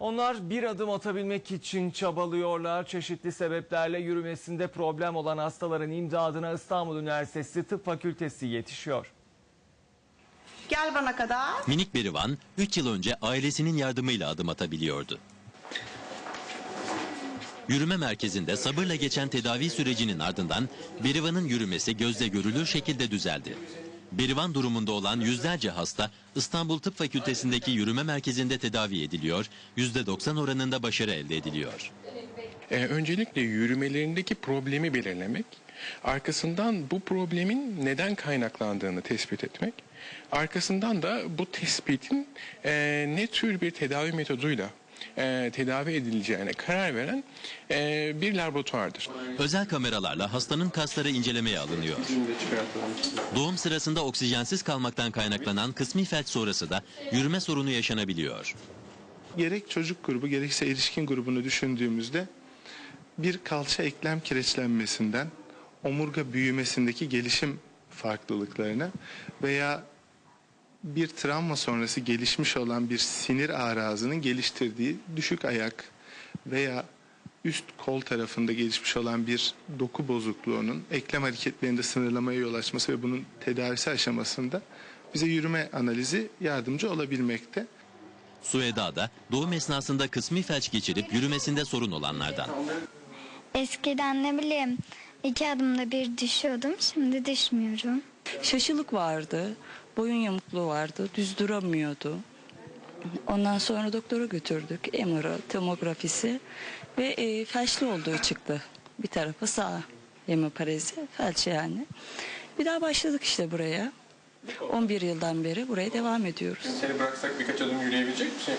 Onlar bir adım atabilmek için çabalıyorlar. Çeşitli sebeplerle yürümesinde problem olan hastaların imdadına İstanbul Üniversitesi Tıp Fakültesi yetişiyor. Gel bana kadar. Minik Berivan 3 yıl önce ailesinin yardımıyla adım atabiliyordu. Yürüme merkezinde sabırla geçen tedavi sürecinin ardından Berivan'ın yürümesi gözle görülür şekilde düzeldi. Berivan durumunda olan yüzlerce hasta İstanbul Tıp Fakültesindeki yürüme merkezinde tedavi ediliyor, %90 oranında başarı elde ediliyor. Ee, öncelikle yürümelerindeki problemi belirlemek, arkasından bu problemin neden kaynaklandığını tespit etmek, arkasından da bu tespitin e, ne tür bir tedavi metoduyla e, tedavi edileceğine karar veren e, bir laboratuvardır. Özel kameralarla hastanın kasları incelemeye alınıyor. Doğum sırasında oksijensiz kalmaktan kaynaklanan kısmi felç sonrası da yürüme sorunu yaşanabiliyor. gerek çocuk grubu gerekse erişkin grubunu düşündüğümüzde bir kalça eklem kireçlenmesinden omurga büyümesindeki gelişim farklılıklarına veya bir travma sonrası gelişmiş olan bir sinir arazının geliştirdiği düşük ayak veya üst kol tarafında gelişmiş olan bir doku bozukluğunun eklem hareketlerinde sınırlamaya yol açması ve bunun tedavisi aşamasında bize yürüme analizi yardımcı olabilmekte. Sueda da doğum esnasında kısmi felç geçirip yürümesinde sorun olanlardan. Eskiden ne bileyim iki adımda bir düşüyordum. Şimdi düşmüyorum. Şaşılık vardı, boyun yamukluğu vardı, düz duramıyordu. Ondan sonra doktora götürdük. MR'ı, tomografisi ve e, felçli olduğu çıktı. Bir tarafı sağ hemoparezi, felç yani. Bir daha başladık işte buraya. 11 yıldan beri buraya devam ediyoruz. Seni bıraksak birkaç adım yürüyebilecek misin?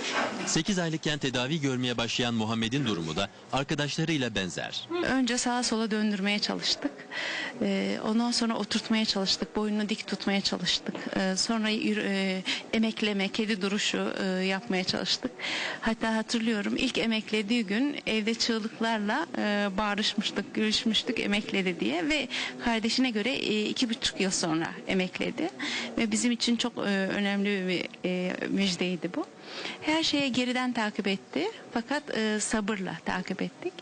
8 aylıkken tedavi görmeye başlayan Muhammed'in durumu da arkadaşlarıyla benzer. Önce sağa sola döndürmeye çalıştık. Ee, ondan sonra oturtmaya çalıştık. Boynunu dik tutmaya çalıştık. Ee, sonra e, emekleme, kedi duruşu e, yapmaya çalıştık. Hatta hatırlıyorum ilk emeklediği gün evde çığlıklarla e, bağırışmıştık, gülüşmüştük emekledi diye ve kardeşine göre iki buçuk yıl sonra emekledi. Ve bizim için çok e, önemli bir e, müjdeydi bu. Her şeye geriden takip etti. Fakat e, sabırla takip ettik.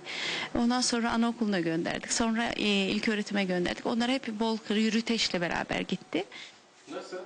Ondan sonra anaokuluna gönderdik. Sonra e, ilk öğretime gönderdik. Onlar hep bol yürüteçle beraber gitti. Nasıl?